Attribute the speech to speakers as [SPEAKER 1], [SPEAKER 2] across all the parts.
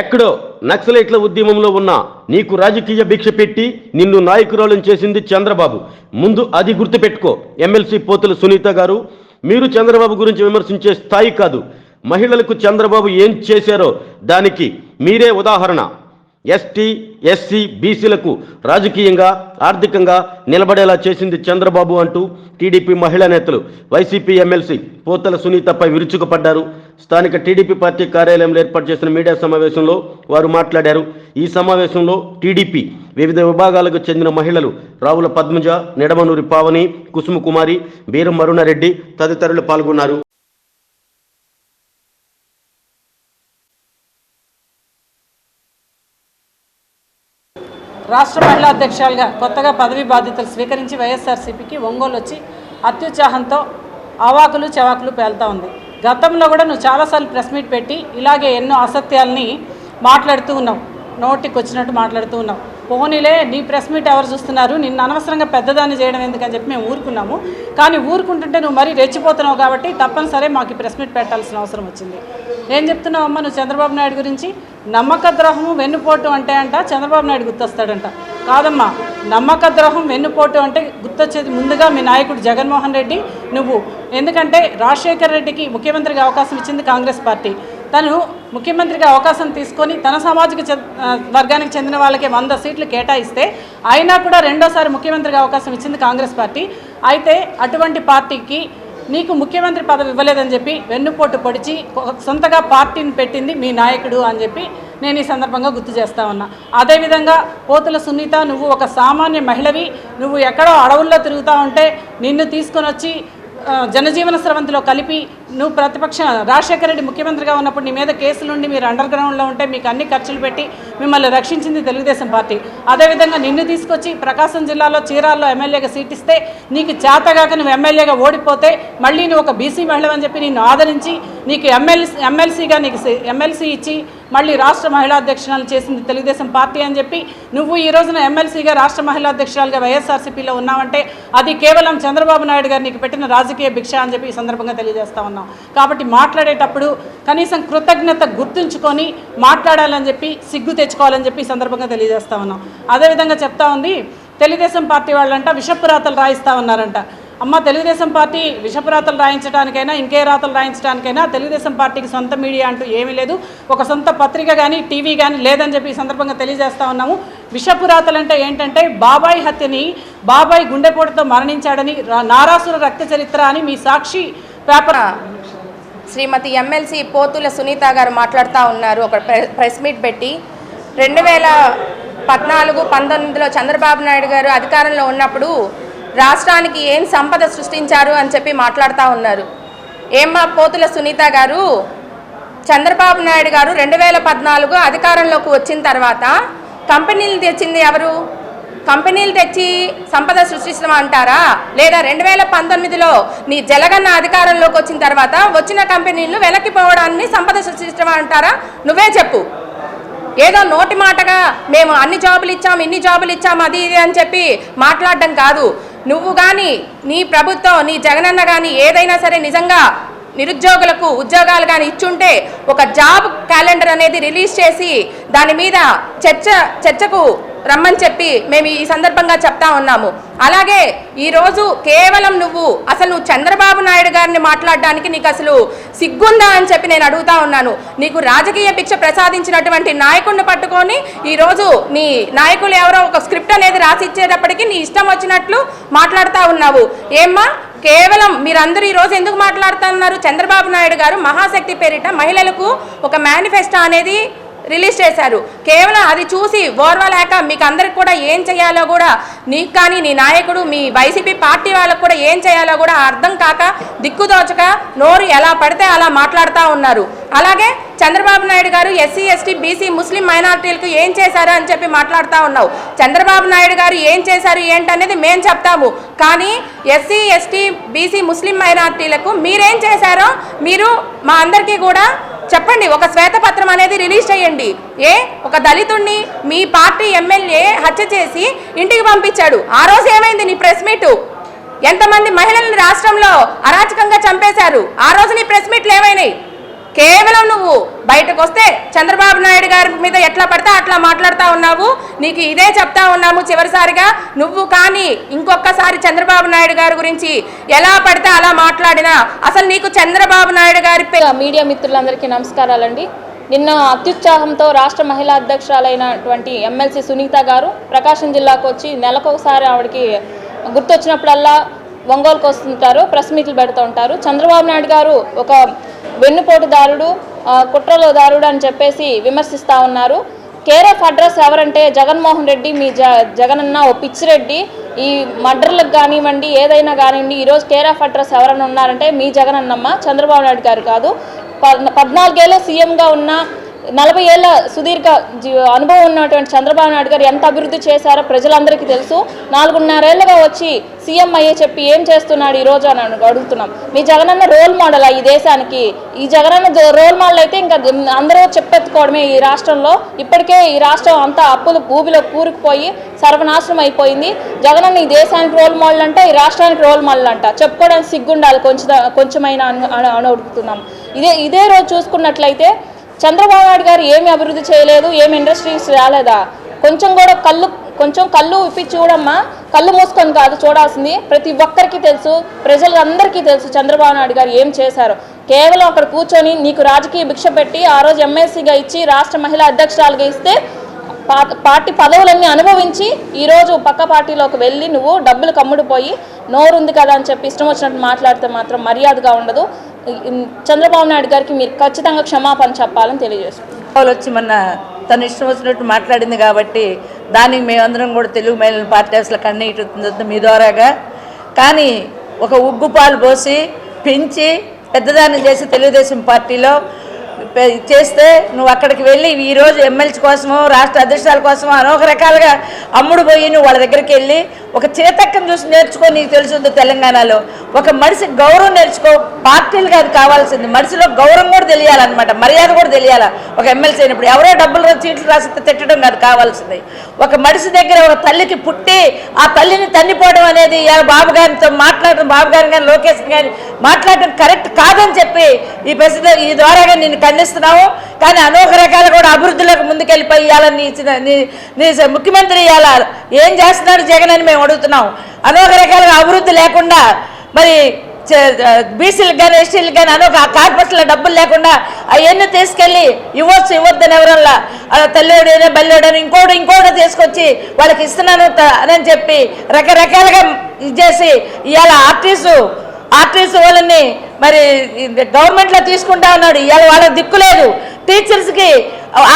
[SPEAKER 1] ఎక్కడో నక్సలైట్ల ఉద్యమంలో ఉన్న నీకు రాజకీయ భిక్ష పెట్టి నిన్ను నాయకురాలను చేసింది చంద్రబాబు. ముందు అది గుర్తుపెట్టుకో. ఎమ్మెల్సీ పోతుల సునీత గారు మీరు చంద్రబాబు గురించి విమర్శించే స్థాయి కాదు. మహిళలకు చంద్రబాబు ఏం చేశారో దానికి మీరే ఉదాహరణ. ఎస్టీ ఎస్సీ బీసీలకు రాజకీయంగా ఆర్థికంగా నిలబడేలా చేసింది చంద్రబాబు అంటూ టీడీపీ మహిళా నేతలు వైసీపీ ఎమ్మెల్సీ పోతల సునీతపై విరుచుకుపడ్డారు. స్థానిక టీడీపీ పార్టీ కార్యాలయంలో ఏర్పాటు చేసిన మీడియా సమావేశంలో వారు మాట్లాడారు. ఈ సమావేశంలో టీడీపీ వివిధ విభాగాలకు చెందిన మహిళలు రావుల పద్మజ నిడమనూరి పావని కుసుమ కుమారి బీరం మరుణారెడ్డి తదితరులు పాల్గొన్నారు.
[SPEAKER 2] రాష్ట్ర మహిళా అధ్యక్షులుగా కొత్తగా పదవి బాధ్యతలు స్వీకరించి వైఎస్ఆర్సీపీకి ఒంగోలు వచ్చి అత్యుత్సాహంతో అవాకులు చవాకులు పేలుతా ఉంది. గతంలో కూడా నువ్వు చాలాసార్లు ప్రెస్ మీట్ పెట్టి ఇలాగే ఎన్నో అసత్యాల్ని మాట్లాడుతూ ఉన్నావు. నోటికి వచ్చినట్టు మాట్లాడుతూ ఉన్నావు. పోనీలే నీ ప్రెస్ మీట్ ఎవరు చూస్తున్నారు? నిన్ను అనవసరంగా పెద్దదాన్ని చేయడం ఎందుకని చెప్పి మేము ఊరుకున్నాము. కానీ ఊరుకుంటుంటే నువ్వు మరీ రెచ్చిపోతున్నావు కాబట్టి తప్పనిసరి మాకు ప్రెస్ మీట్ పెట్టాల్సిన అవసరం వచ్చింది. ఏం చెప్తున్నావు అమ్మ నువ్వు చంద్రబాబు నాయుడు గురించి? నమ్మక ద్రోహము వెన్నుపోటు అంటే అంట చంద్రబాబు నాయుడు గుర్తొస్తాడంట. కాదమ్మా నమ్మక ద్రోహం వెన్నుపోటు అంటే గుర్తొచ్చేది ముందుగా మీ నాయకుడు జగన్మోహన్ రెడ్డి నువ్వు. ఎందుకంటే రాజశేఖర రెడ్డికి ముఖ్యమంత్రిగా అవకాశం ఇచ్చింది కాంగ్రెస్ పార్టీ. తను ముఖ్యమంత్రిగా అవకాశం తీసుకొని తన సామాజిక చె- వర్గానికి చెందిన వాళ్ళకి వంద సీట్లు కేటాయిస్తే అయినా కూడా రెండోసారి ముఖ్యమంత్రిగా అవకాశం ఇచ్చింది కాంగ్రెస్ పార్టీ. అయితే అటువంటి పార్టీకి నీకు ముఖ్యమంత్రి పదవి ఇవ్వలేదని చెప్పి వెన్నుపోటు పొడిచి సొంతగా పార్టీని పెట్టింది మీ నాయకుడు అని చెప్పి నేను ఈ సందర్భంగా గుర్తు చేస్తా ఉన్నా. అదేవిధంగా పోతుల సునీత నువ్వు ఒక సామాన్య మహిళవి. నువ్వు ఎక్కడో అడవుల్లో తిరుగుతూ ఉంటే నిన్ను తీసుకొని వచ్చి జనజీవన స్రవంతిలో కలిపి నువ్వు ప్రతిపక్ష రాజశేఖర రెడ్డి ముఖ్యమంత్రిగా ఉన్నప్పుడు నీ మీద కేసులుండి మీరు అండర్ గ్రౌండ్లో ఉంటే మీకు అన్ని ఖర్చులు పెట్టి మిమ్మల్ని రక్షించింది తెలుగుదేశం పార్టీ. అదేవిధంగా నిన్ను తీసుకొచ్చి ప్రకాశం జిల్లాలో చీరాల్లో ఎమ్మెల్యేగా సీట్ ఇస్తే నీకు చేతగాక నువ్వు ఎమ్మెల్యేగా ఓడిపోతే మళ్ళీ నువ్వు ఒక బీసీ మహిళ అని చెప్పి నిన్ను ఆదరించి నీకు ఎమ్మెల్సీ ఎమ్మెల్సీగా నీకు ఎమ్మెల్సీ ఇచ్చి మళ్ళీ రాష్ట్ర మహిళా అధ్యక్షురాలు చేసింది తెలుగుదేశం పార్టీ అని చెప్పి నువ్వు ఈ రోజున ఎమ్మెల్సీగా రాష్ట్ర మహిళా అధ్యక్షురాలుగా వైఎస్ఆర్సీపీలో ఉన్నావంటే అది కేవలం చంద్రబాబు నాయుడు గారు నీకు పెట్టిన రాజకీయ భిక్ష అని చెప్పి ఈ సందర్భంగా తెలియజేస్తా ఉన్నాం. కాబట్టి మాట్లాడేటప్పుడు కనీసం కృతజ్ఞత గుర్తుంచుకొని మాట్లాడాలని చెప్పి సిగ్గు తెచ్చుకోవాలని చెప్పి ఈ సందర్భంగా తెలియజేస్తా ఉన్నాం. అదేవిధంగా చెప్తా ఉంది తెలుగుదేశం పార్టీ వాళ్ళంట విషపురాతలు రాయిస్తా ఉన్నారంట. అమ్మ తెలుగుదేశం పార్టీ విషపురాతలు రాయించడానికైనా ఇంకే రాతలు రాయించడానికైనా తెలుగుదేశం పార్టీకి సొంత మీడియా అంటూ ఏమీ లేదు. ఒక సొంత పత్రిక కానీ టీవీ కానీ లేదని చెప్పి ఈ సందర్భంగా తెలియజేస్తా ఉన్నాము. విషపురాతలు అంటే ఏంటంటే బాబాయ్ హత్యని బాబాయ్ గుండెపోటుతో మరణించాడని నారాసుర రక్త చరిత్ర అని మీ సాక్షి పేపర్
[SPEAKER 3] శ్రీమతి ఎమ్మెల్సీ పోతుల సునీత గారు మాట్లాడుతూ ఉన్నారు. ఒక ప్రెస్ మీట్ పెట్టి రెండు వేల పద్నాలుగు పంతొమ్మిదిలో చంద్రబాబు నాయుడు గారు అధికారంలో ఉన్నప్పుడు రాష్ట్రానికి ఏం సంపద సృష్టించారు అని చెప్పి మాట్లాడుతూ ఉన్నారు. ఏమ్మా పోతుల సునీత గారు? చంద్రబాబు నాయుడు గారు రెండు వేల పద్నాలుగు అధికారంలోకి వచ్చిన తర్వాత కంపెనీలు తెచ్చింది ఎవరు? కంపెనీలు తెచ్చి సంపద సృష్టిస్తాం అంటారా? లేదా రెండు వేల పంతొమ్మిదిలో నీ జలగన్న అధికారంలోకి వచ్చిన తర్వాత వచ్చిన కంపెనీలు వెనక్కి పోవడాన్ని సంపద సృష్టిస్తాం అంటారా? నువ్వే చెప్పు. ఏదో నోటి మాటగా మేము అన్ని జాబులు ఇచ్చాం ఇన్ని జాబులు ఇచ్చాం అది ఇది అని చెప్పి మాట్లాడడం కాదు. నువ్వు కానీ నీ ప్రభుత్వం నీ జగనన్న కానీ ఏదైనా సరే నిజంగా నిరుద్యోగులకు ఉద్యోగాలు కానీ ఇచ్చుంటే ఒక జాబ్ క్యాలెండర్ అనేది రిలీజ్ చేసి దాని మీద చర్చ చర్చకు రమ్మని చెప్పి మేము ఈ సందర్భంగా చెప్తా ఉన్నాము. అలాగే ఈరోజు కేవలం నువ్వు అసలు నువ్వు చంద్రబాబు నాయుడు గారిని మాట్లాడడానికి నీకు అసలు సిగ్గుందా అని చెప్పి నేను అడుగుతా ఉన్నాను. నీకు రాజకీయ భిక్ష ప్రసాదించినటువంటి నాయకుడిని పట్టుకొని ఈరోజు నీ నాయకులు ఎవరో ఒక స్క్రిప్ట్ అనేది రాసి ఇచ్చేటప్పటికి నీ ఇష్టం వచ్చినట్లు మాట్లాడుతూ ఉన్నావు. ఏమ్మా కేవలం మీరందరూ ఈ రోజు ఎందుకు మాట్లాడుతున్నారు? చంద్రబాబు నాయుడు గారు మహాశక్తి పేరిట మహిళలకు ఒక మేనిఫెస్టో అనేది రిలీజ్ చేశారు. కేవలం అది చూసి ఓర్వలేక మీకు అందరికి కూడా ఏం చేయాలో కూడా నీకు కానీ నీ నాయకుడు మీ వైసీపీ పార్టీ వాళ్ళకు కూడా ఏం చేయాలో కూడా అర్థం కాక దిక్కుదోచక నోరు ఎలా పడితే అలా మాట్లాడుతూ ఉన్నారు. అలాగే చంద్రబాబు నాయుడు గారు ఎస్సీ ఎస్టీ బీసీ ముస్లిం మైనార్టీలకు ఏం చేశారు అని చెప్పి మాట్లాడుతూ ఉన్నావు. చంద్రబాబు నాయుడు గారు ఏం చేశారు ఏంటనేది మేము చెప్తాము. కానీ ఎస్సీ ఎస్టీ బీసీ ముస్లిం మైనార్టీలకు మీరేం చేశారో మీరు మా అందరికీ కూడా చెప్పండి ఒక శ్వేతపత్రం అనేది రిలీజ్ చేయండి. ఏ? ఒక దళితుణ్ణి మీ పార్టీ ఎమ్మెల్యే హత్య చేసి ఇంటికి పంపించాడు. ఆ రోజు ఏమైంది నీ ప్రెస్ మీటు? ఎంతమంది మహిళల్ని రాష్ట్రంలో అరాచకంగా చంపేశారు? ఆ రోజు నీ ప్రెస్ మీట్లు ఏమైనాయి? కేవలం నువ్వు బయటకు వస్తే చంద్రబాబు నాయుడు గారి మీద ఎట్లా పడితే అట్లా మాట్లాడుతూ ఉన్నావు. నీకు ఇదే చెప్తా ఉన్నాము చివరిసారిగా. నువ్వు కానీ ఇంకొకసారి చంద్రబాబు నాయుడు గారి గురించి ఎలా పడితే అలా మాట్లాడినా అసలు నీకు చంద్రబాబు నాయుడు గారి పే-
[SPEAKER 4] మీడియా మిత్రులందరికీ నమస్కారాలండి. నిన్న అత్యుత్సాహంతో రాష్ట్ర మహిళా అధ్యక్షురాలైనటువంటి ఎమ్మెల్సీ సునీత గారు ప్రకాశం జిల్లాకు వచ్చి నెలకొకసారి ఆవిడకి గుర్తొచ్చినప్పుడల్లా ఒంగోలుకు వస్తుంటారు ప్రెస్ మీట్లు పెడుతూ ఉంటారు. చంద్రబాబు నాయుడు గారు ఒక వెన్నుపోటుదారుడు కుట్రలో కుట్రలోదారుడు అని చెప్పేసి విమర్శిస్తూ ఉన్నారు. కేర్ ఆఫ్ అడ్రస్ ఎవరంటే జగన్మోహన్ రెడ్డి మీ జ జగనన్న ఓ పిచ్చిరెడ్డి. ఈ మర్డర్లకు కానివ్వండి ఏదైనా కానివ్వండి ఈరోజు కేర్ ఆఫ్ అడ్రస్ ఎవరైనా ఉన్నారంటే మీ జగనన్నమ్మ చంద్రబాబు నాయుడు గారు కాదు. పద్ పద్నాలుగేళ్ళ సీఎంగా ఉన్న నలభై ఏళ్ళ సుదీర్ఘ అనుభవం ఉన్నటువంటి చంద్రబాబు నాయుడు గారు ఎంత అభివృద్ధి చేశారో ప్రజలందరికీ తెలుసు. నాలుగున్నరేళ్ళుగా వచ్చి సీఎం అయ్యే చెప్పి ఏం చేస్తున్నాడు ఈ రోజు అని అడుగుతున్నాం. మీ జగనన్న రోల్ మోడల్ ఈ దేశానికి? ఈ జగనన్న రోల్ మోడల్ అయితే ఇంకా అందరూ చెప్పెత్తుకోవడమే ఈ రాష్ట్రంలో. ఇప్పటికే ఈ రాష్ట్రం అంతా అప్పులు భూమిలో కూరుకుపోయి సర్వనాశనం అయిపోయింది. జగనన్న ఈ దేశానికి రోల్ మోడల్ అంట ఈ రాష్ట్రానికి రోల్ మోడల్ అంట. చెప్పుకోవడానికి సిగ్గుండాలి కొంచెం కొంచెమైనా అని అడుగుతున్నాం. ఇదే ఇదే రోజు చూసుకున్నట్లయితే చంద్రబాబు నాయుడు గారు ఏమి అభివృద్ధి చేయలేదు ఏమి ఇండస్ట్రీస్ రాలేదా? కొంచెం కూడా కళ్ళు కొంచెం కళ్ళు విప్పి చూడమ్మా. కళ్ళు మూసుకొని కాదు చూడాల్సింది. ప్రతి ఒక్కరికి తెలుసు ప్రజలందరికీ తెలుసు చంద్రబాబు నాయుడు గారు ఏం చేశారు. కేవలం అక్కడ కూర్చొని నీకు రాజకీయ భిక్ష పెట్టి ఆ రోజు ఎమ్మెల్సీగా ఇచ్చి రాష్ట్ర మహిళా అధ్యక్షురాలుగా ఇస్తే పార్టీ పదవులన్నీ అనుభవించి ఈరోజు పక్క పార్టీలోకి వెళ్ళి నువ్వు డబ్బులు కమ్ముడిపోయి నోరుంది కదా అని చెప్పి ఇష్టం వచ్చినట్టు మాట్లాడితే మాత్రం మర్యాదగా ఉండదు. చంద్రబాబు నాయుడు గారికి మీరు ఖచ్చితంగా క్షమాపణ చెప్పాలని
[SPEAKER 5] తెలియజేస్తున్నారు వచ్చి మొన్న తను ఇష్టం వచ్చినట్టు మాట్లాడింది కాబట్టి దానికి మేమందరం కూడా తెలుగు మహిళల పార్టీ అసలు కన్నీటి మీ ద్వారాగా. కానీ ఒక ఉగ్గు పాలు పోసి పెంచి పెద్దదాన్ని చేసి తెలుగుదేశం పార్టీలో చేస్తే నువ్వు అక్కడికి వెళ్ళి ఈరోజు ఎమ్మెల్సీ కోసమో రాష్ట్ర అధ్యక్షాల కోసమో అనేక రకాలుగా అమ్ముడు పోయి నువ్వు వాళ్ళ దగ్గరికి వెళ్ళి ఒక చేతక్కం చూసి నేర్చుకో నీకు తెలుసుంది తెలంగాణలో. ఒక మనిషి గౌరవం నేర్చుకో పార్టీలుగా అది కావాల్సింది. మనిషిలో గౌరవం కూడా తెలియాలన్నమాట మర్యాద కూడా తెలియాల. ఒక ఎమ్మెల్సీ అయినప్పుడు ఎవరో డబ్బులు చీట్లు రాసి తిట్టడం కాదు కావాల్సింది. ఒక మనిషి దగ్గర ఒక తల్లికి పుట్టి ఆ తల్లిని తన్నిపోవడం అనేది బాబు గారితో మాట్లాడడం బాబు గారిని కానీ లోకేష్ కానీ మాట్లాడడం కరెక్ట్ కాదని చెప్పి ఈ ప్రసిద్ధ ఈ ద్వారాగా నేను ఖండిస్తున్నాము కానీ అనేక రకాల కూడా అభివృద్ధిలోకి ముందుకెళ్ళిపోయి ఇవ్వాలని నీ చిన్న- ముఖ్యమంత్రి ఇవాళ ఏం చేస్తున్నాడు జగన్ అని మేము అడుగుతున్నాం. అనేక రకాలుగా అభివృద్ధి లేకుండా మరి బీసీలకు కానీ ఎస్టీలకు కానీ అనొక కార్పొరేషన్లో డబ్బులు లేకుండా అవన్నీ తీసుకెళ్ళి ఇవ్వచ్చు ఇవ్వద్దని ఎవరన్నా. తల్లిడైనా తల్లిోడైనా ఇంకోటి ఇంకోటి తీసుకొచ్చి వాళ్ళకి ఇస్తున్నాను అని చెప్పి రకరకాలుగా ఇది చేసి ఇవాళ ఆర్టీసు ఆర్టీసీ వాళ్ళని మరి గవర్నమెంట్లో తీసుకుంటా ఉన్నాడు. ఇవాళ వాళ్ళకి దిక్కు లేదు. టీచర్స్కి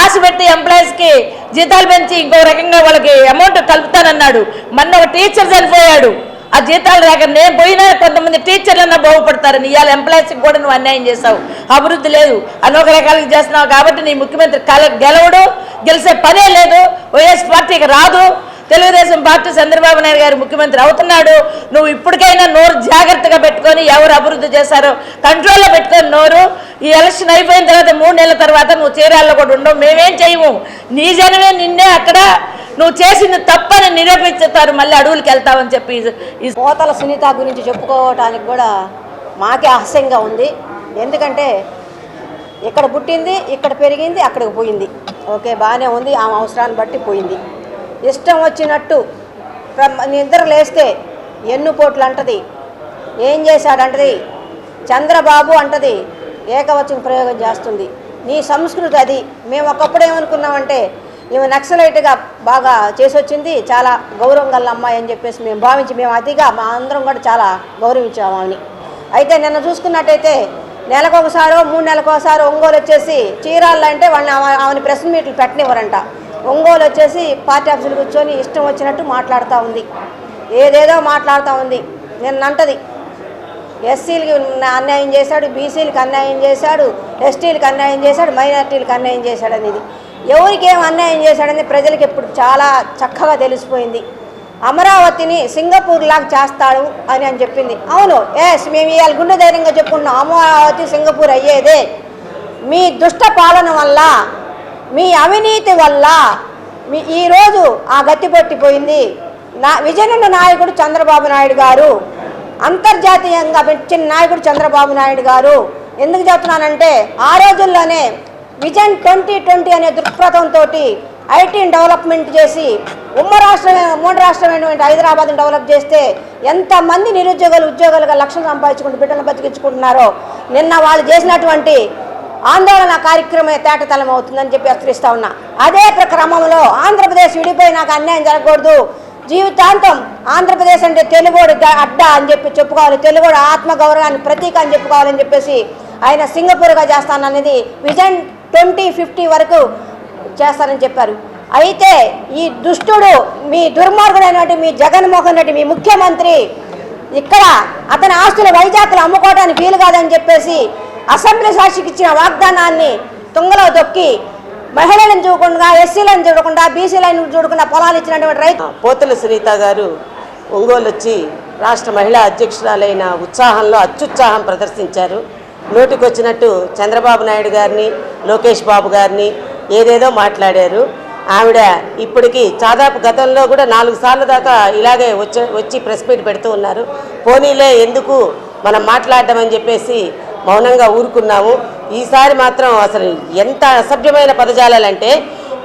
[SPEAKER 5] ఆశ పెట్టి ఎంప్లాయీస్కి జీతాలు పెంచి ఇంకో రకంగా వాళ్ళకి అమౌంట్ కలుపుతానన్నాడు. మొన్న ఒక టీచర్ చనిపోయాడు. ఆ జీతాలు రాక నేను పోయినా కొంతమంది టీచర్లన్నా బాగుపడతారని. ఇవాళ ఎంప్లాయీస్కి కూడా నువ్వు అన్యాయం చేసావు అభివృద్ధి లేదు. అనేక రకాలుగా చేస్తున్నావు కాబట్టి నీ ముఖ్యమంత్రి కల గెలవడు. గెలిచే పనే లేదు. వైఎస్ పార్టీకి రాదు. తెలుగుదేశం పార్టీ చంద్రబాబు నాయుడు గారు ముఖ్యమంత్రి అవుతున్నాడు. నువ్వు ఇప్పటికైనా నోరు జాగ్రత్తగా పెట్టుకొని ఎవరు అభివృద్ధి చేశారో కంట్రోల్లో పెట్టుకొని నోరు. ఈ ఎలక్షన్ అయిపోయిన తర్వాత మూడు నెలల తర్వాత నువ్వు చీరాల్లో కూడా ఉండవు. మేమేం చేయము. నీ జనమే నిన్నే అక్కడ నువ్వు చేసింది తప్పని నిరూపించుతారు మళ్ళీ అడవులకి వెళ్తావని చెప్పి ఈ
[SPEAKER 6] పోతల సునీత గురించి చెప్పుకోవటానికి కూడా మాకే అసహ్యంగా ఉంది. ఎందుకంటే ఇక్కడ పుట్టింది ఇక్కడ పెరిగింది అక్కడికి పోయింది. ఓకే బాగానే ఉంది. ఆమె అవసరాన్ని బట్టి పోయింది. ఇష్టం వచ్చినట్టు నిద్ర లేస్తే ఎన్నుపోట్లు అంటది ఏం చేశాడంటది? చంద్రబాబు అంటది ఏకవచన ప్రయోగం చేస్తుంది. నీ సంస్కృతి అది. మేము ఒకప్పుడు ఏమనుకున్నామంటే ఈమె నక్సలైట్గా బాగా చేసొచ్చింది చాలా గౌరవం గల అమ్మాయి అని చెప్పేసి మేము భావించి మేము అతిగా మా అందరం కూడా చాలా గౌరవించాము ఆమెని అయితే నిన్న చూసుకున్నట్టయితే నెలకొకసారో మూడు నెలలకు ఒంగోలు వచ్చేసి చీరాళ్ళు అంటే వాళ్ళని ఆమె- ఆమెని ప్రెస్ మీట్లు పెట్టనివ్వరంట. ఒంగోలు వచ్చేసి పార్టీ ఆఫీసులు కూర్చొని ఇష్టం వచ్చినట్టు మాట్లాడుతూ ఉంది. ఏదేదో మాట్లాడుతూ ఉంది. నిన్నంటది. ఎస్సీలకి అన్యాయం చేశాడు బీసీలకు అన్యాయం చేశాడు ఎస్టీలకు అన్యాయం చేశాడు మైనార్టీలకు అన్యాయం చేశాడు అనేది ఎవరికి ఏం అన్యాయం చేశాడని ప్రజలకు ఇప్పుడు చాలా చక్కగా తెలిసిపోయింది. అమరావతిని సింగపూర్ లాగా చేస్తాడు అని అని చెప్పింది. అవును ఎస్ మేము ఇవాళ గుండె ధైర్యంగా చెప్పుకున్నాం అమరావతి సింగపూర్ అయ్యేదే. మీ దుష్ట పాలన వల్ల మీ అవినీతి వల్ల మీ ఈరోజు ఆ గతి పట్టిపోయింది. నా విజయనున్న నాయకుడు చంద్రబాబు నాయుడు గారు అంతర్జాతీయంగా పెట్టిన నాయకుడు చంద్రబాబు నాయుడు గారు ఎందుకు చెప్తున్నానంటే ఆ రోజుల్లోనే విజన్ ట్వంటీ ట్వంటీ అనే దృక్పథంతో ఐటీని డెవలప్మెంట్ చేసి ఉమ్మ రాష్ట్రమే మూడు రాష్ట్రమైనటువంటి హైదరాబాద్ని డెవలప్ చేస్తే ఎంతమంది నిరుద్యోగులు ఉద్యోగాలుగా లక్షలు సంపాదించుకుంటూ బిడ్డలను బతికించుకుంటున్నారో నిన్న వాళ్ళు చేసినటువంటి ఆందోళన కార్యక్రమే తేటతలం అవుతుందని చెప్పి హెచ్చరిస్తా ఉన్నా. అదే క్రమంలో ఆంధ్రప్రదేశ్ విడిపోయి నాకు అన్యాయం జరగకూడదు. జీవితాంతం ఆంధ్రప్రదేశ్ అంటే తెలుగోడు అడ్డ అని చెప్పి చెప్పుకోవాలి. తెలుగోడు ఆత్మగౌరవాన్ని ప్రతీక అని చెప్పుకోవాలని చెప్పేసి ఆయన సింగపూర్గా చేస్తాననేది విజన్ ట్వంటీ ఫిఫ్టీ వరకు చేస్తానని చెప్పారు. అయితే ఈ దుష్టుడు మీ దుర్మార్గుడైనటువంటి మీ జగన్మోహన్ రెడ్డి మీ ముఖ్యమంత్రి ఇక్కడ అతని ఆస్తులు వైజాగ్లో అమ్ముకోవడానికి వీలు కాదని చెప్పేసి అసెంబ్లీ సాక్షికి ఇచ్చిన వాగ్దానాన్ని తుంగలో దొక్కి మహిళలను చూడకుండా ఎస్సీలను చూడకుండా బీసీలను చూడకుండా పొలాలు ఇచ్చినటువంటి రైతు
[SPEAKER 7] పోతుల సునీత గారు ఒంగోలు వచ్చి రాష్ట్ర మహిళా అధ్యక్షురాలైన ఉత్సాహంలో అత్యుత్సాహం ప్రదర్శించారు. నోటికొచ్చినట్టు చంద్రబాబు నాయుడు గారిని లోకేష్ బాబు గారిని ఏదేదో మాట్లాడారు. ఆవిడ ఇప్పటికి దాదాపు గతంలో కూడా నాలుగు సార్లు దాకా ఇలాగే వచ్చి వచ్చి ప్రెస్ మీట్ పెడుతూ ఉన్నారు. పోనీలే ఎందుకు మనం మాట్లాడడం అని చెప్పేసి మౌనంగా ఊరుకున్నాము ఈసారి మాత్రం అసలు ఎంత అసభ్యమైన పదజాలాలంటే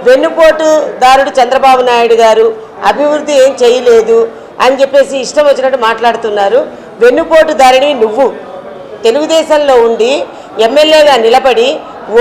[SPEAKER 7] వెన్నుపోటుదారుడు చంద్రబాబు నాయుడు గారు అభివృద్ధి ఏం చేయలేదు అని చెప్పేసి ఇష్టం వచ్చినట్టు మాట్లాడుతున్నారు. వెన్నుపోటుదారిని నువ్వు. తెలుగుదేశంలో ఉండి ఎమ్మెల్యేగా నిలబడి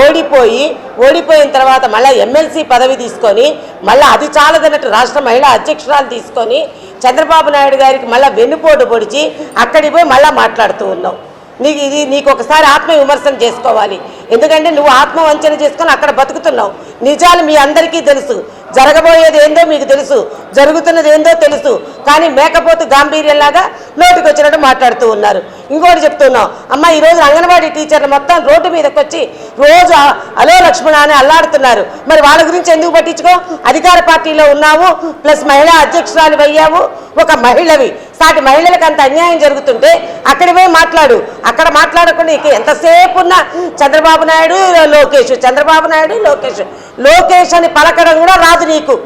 [SPEAKER 7] ఓడిపోయి ఓడిపోయిన తర్వాత మళ్ళీ ఎమ్మెల్సీ పదవి తీసుకొని మళ్ళీ అది చాలదన్నట్టు రాష్ట్ర మహిళా అధ్యక్షురాలు తీసుకొని చంద్రబాబు నాయుడు గారికి మళ్ళీ వెన్నుపోటు పొడిచి అక్కడికి పోయి మళ్ళీ మాట్లాడుతూ ఉన్నావు. నీకు ఇది నీకు ఒకసారి ఆత్మ విమర్శన చేసుకోవాలి. ఎందుకంటే నువ్వు ఆత్మవంచన చేసుకొని అక్కడ బతుకుతున్నావు. నిజాలు మీ అందరికీ తెలుసు. జరగబోయేది ఏందో మీకు తెలుసు. జరుగుతున్నది ఏందో తెలుసు. కానీ మేకపోతు గాంభీర్యంలాగా నోటికి మాట్లాడుతూ ఉన్నారు. ఇంకోటి చెప్తున్నాం. అమ్మ ఈరోజు అంగన్వాడీ టీచర్లు మొత్తం రోడ్డు మీదకి వచ్చి రోజు అలో లక్ష్మణ అని అల్లాడుతున్నారు. మరి వాళ్ళ గురించి ఎందుకు పట్టించుకో? అధికార పార్టీలో ఉన్నావు ప్లస్ మహిళా అధ్యక్షురాలు అయ్యావు ఒక మహిళవి. సాటి మహిళలకు అంత అన్యాయం జరుగుతుంటే అక్కడి మాట్లాడు. అక్కడ మాట్లాడకుండా ఇక ఎంతసేపు ఉన్న చంద్రబాబు నాయుడు లోకేష్ చంద్రబాబు నాయుడు లోకేష్. లోకేష్ అని పలకడం కూడా రాదు నీకు.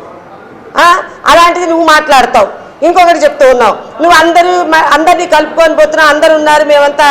[SPEAKER 7] అలాంటిది నువ్వు మాట్లాడతావు. ఇంకొకటి చెప్తూ ఉన్నావు. నువ్వు అందరూ అందరినీ కలుపుకొని పోతున్నావు అందరు ఉన్నారు మేమంతా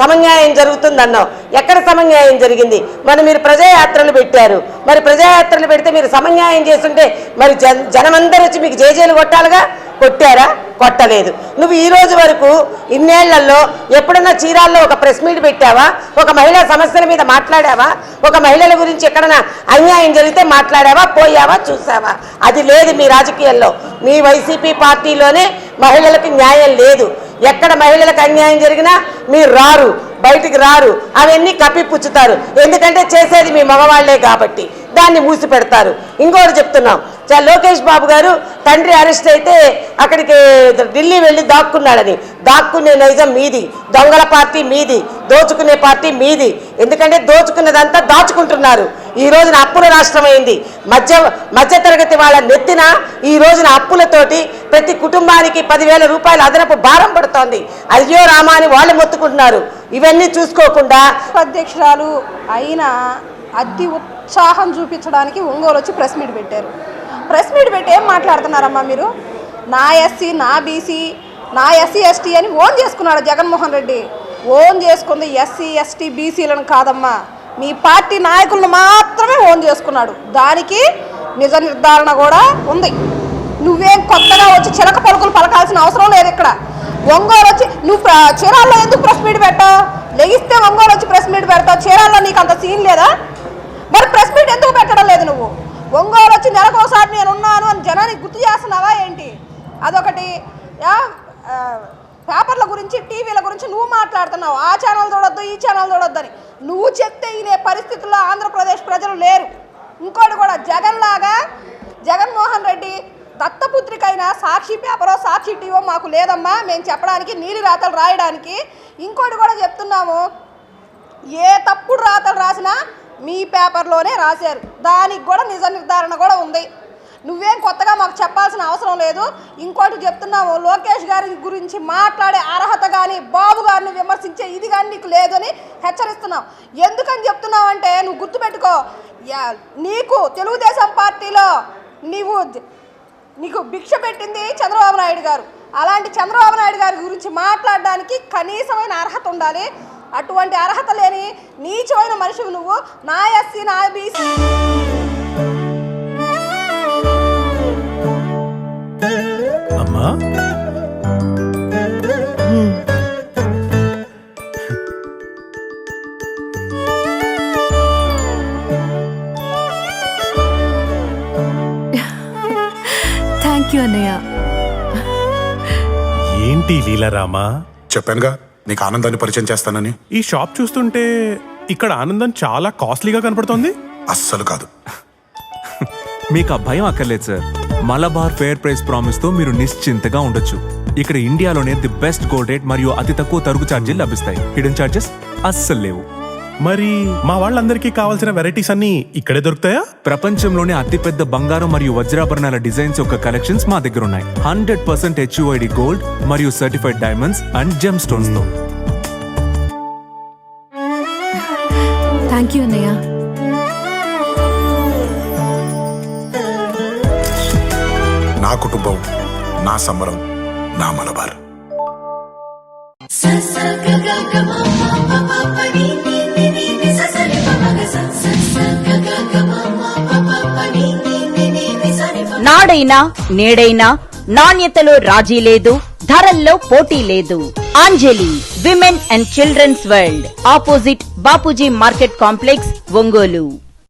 [SPEAKER 7] సమన్యాయం జరుగుతుంది అన్నావు ఎక్కడ సమన్యాయం జరిగింది? మరి మీరు ప్రజాయాత్రలు పెట్టారు. మరి ప్రజాయాత్రలు పెడితే మీరు సమన్యాయం చేస్తుంటే మరి జనమందరూ వచ్చి మీకు జేజేలు కొట్టాలిగా? కొట్టారా? కొట్టలేదు. నువ్వు ఈ రోజు వరకు ఇన్నేళ్ళలో ఎప్పుడన్నా చీరాల్లో ఒక ప్రెస్ మీట్ పెట్టావా? ఒక మహిళా సమస్యల మీద మాట్లాడావా? ఒక మహిళల గురించి ఎక్కడన్నా అన్యాయం జరిగితే మాట్లాడావా? పోయావా? చూసావా? అది లేదు మీ రాజకీయాల్లో. మీ వైసీపీ పార్టీలోనే మహిళలకు న్యాయం లేదు. ఎక్కడ మహిళలకు అన్యాయం జరిగినా మీరు రారు బయటికి రారు. అవన్నీ కప్పిపుచ్చుతారు. ఎందుకంటే చేసేది మీ మగవాళ్ళే కాబట్టి దాన్ని మూసి పెడతారు ఇంకోటి చెప్తున్నాం. లోకేష్ బాబు గారు తండ్రి అరెస్ట్ అయితే అక్కడికి ఢిల్లీ వెళ్ళి దాక్కున్నాడని. దాక్కునే నైజం మీది. దొంగల పార్టీ మీది. దోచుకునే పార్టీ మీది. ఎందుకంటే దోచుకున్నదంతా దాచుకుంటున్నారు. ఈ రోజున అప్పుల రాష్ట్రమైంది. మధ్య మధ్యతరగతి వాళ్ళ నెత్తిన ఈ రోజున అప్పులతోటి ప్రతి కుటుంబానికి పదివేల రూపాయల అదనపు భారం పడుతోంది. అయ్యో రామా అని వాళ్ళు మొత్తుకుంటున్నారు. ఇవన్నీ చూసుకోకుండా
[SPEAKER 8] అధ్యక్షురాలు అయినా అతి ఉత్సాహం చూపించడానికి ఒంగోలు వచ్చి ప్రెస్ మీట్ పెట్టారు. ప్రెస్ మీట్ పెట్టి ఏం మాట్లాడుతున్నారమ్మా మీరు? నా ఎస్సీ నా బీసీ నా ఎస్సీ ఎస్టీ అని ఓన్ చేసుకున్నాడు జగన్మోహన్ రెడ్డి. ఓన్ చేసుకుంది ఎస్సీ ఎస్టీ బీసీలను కాదమ్మా. మీ పార్టీ నాయకులను మాత్రమే ఓన్ చేసుకున్నాడు. దానికి నిజ నిర్ధారణ కూడా ఉంది. నువ్వేం కొత్తగా వచ్చి చిలక పలుకులు పలకాల్సిన అవసరం లేదు ఇక్కడ. ఒంగోలు వచ్చి నువ్వు చీరాల్లో ఎందుకు ప్రెస్ మీట్ పెట్టావు? లెగిస్తే ఒంగోలు వచ్చి ప్రెస్ మీట్ పెడతావు. చీరాల్లో నీకు అంత సీన్ లేదా? మరి ప్రెస్ మీట్ ఎందుకు పెట్టడం లేదు నువ్వు? ఒంగోలు వచ్చి నెలకోసారి నేను ఉన్నాను అని జనానికి గుర్తు చేస్తున్నావా ఏంటి? అదొకటి. యా, పేపర్ల గురించి టీవీల గురించి నువ్వు మాట్లాడుతున్నావు. ఆ ఛానల్ చూడొద్దు ఈ ఛానల్ చూడొద్దు అని నువ్వు చెప్తే ఇనే పరిస్థితుల్లో ఆంధ్రప్రదేశ్ ప్రజలు లేరు. ఇంకోటి కూడా జగన్ లాగా జగన్మోహన్ రెడ్డి దత్తపుత్రికైనా సాక్షి పేపరో సాక్షి టీవో మాకు లేదమ్మా. మేము చెప్పడానికి నీలి రాతలు రాయడానికి. ఇంకోటి కూడా చెప్తున్నాము. ఏ తప్పుడు రాతలు రాసినా మీ పేపర్లోనే రాశారు. దానికి కూడా నిజ నిర్ధారణ కూడా ఉంది. నువ్వేం కొత్తగా మాకు చెప్పాల్సిన అవసరం లేదు. ఇంకోటి చెప్తున్నాము లోకేష్ గారి గురించి మాట్లాడే అర్హత కానీ బాబు గారిని విమర్శించే ఇది కానీ నీకు లేదని హెచ్చరిస్తున్నాం ఎందుకని చెప్తున్నావు అంటే నువ్వు గుర్తుపెట్టుకో యా- నీకు తెలుగుదేశం పార్టీలో నీవు నీకు భిక్ష పెట్టింది చంద్రబాబు నాయుడు గారు. అలాంటి చంద్రబాబు నాయుడు గారి గురించి మాట్లాడడానికి కనీసమైన అర్హత ఉండాలి. అటువంటి అర్హత లేని నీచమైన మనిషివి నువ్వు. నా ఎస్సీ నా బీసీ
[SPEAKER 9] అమ్మా.
[SPEAKER 10] థ్యాంక్ యూ అన్నయ్య
[SPEAKER 9] ఏంటి లీలారామా?
[SPEAKER 11] చెప్పానుగా. నీకు ఆనందాన్ని పరిచయం చేస్తానని?
[SPEAKER 9] ఈ షాప్ చూస్తుంటే ఇక్కడ ఆనందం చాలా కాస్ట్లీగా కనపడుతోంది.
[SPEAKER 11] అస్సలు కాదు.
[SPEAKER 12] మీకు ఆ భయం అక్కర్లేదు సార్. మలబార్ ఫేర్ ప్రైస్ ప్రామిస్తో మీరు నిశ్చింతగా ఉండొచ్చు. ఇక్కడ ఇండియాలోనే ది బెస్ట్ గోల్డ్ రేట్ మరియు అతి తక్కువ తరుగు ఛార్జీలు లభిస్తాయి. హిడెన్ ఛార్జెస్ అస్సలు లేవు.
[SPEAKER 9] మరి మా వాళ్ళందరికీ కావాల్సిన వెరైటీస్ అన్ని ఇక్కడే దొరుకుతాయా?
[SPEAKER 12] ప్రపంచంలోనే అతిపెద్ద బంగారం మరియు వజ్రాభరణాల డిజైన్స్ యొక్క కలెక్షన్స్ మా దగ్గర ఉన్నాయి. హండ్రెడ్ పర్సెంట్ హెచ్యుఐడి గోల్డ్ మరియు సర్టిఫైడ్ డైమండ్స్ అండ్ జెమ్ స్టోన్స్తో.
[SPEAKER 10] థ్యాంక్ యూ అన్నయ్య
[SPEAKER 11] నా కుటుంబం నా సంబరం నా మలబార్
[SPEAKER 13] నాడైనా నేడైనా నాణ్యతలో రాజీ లేదు ధరల్లో పోటీ లేదు. Anjali women and childrens world opposite Bapuji market complex Ongole.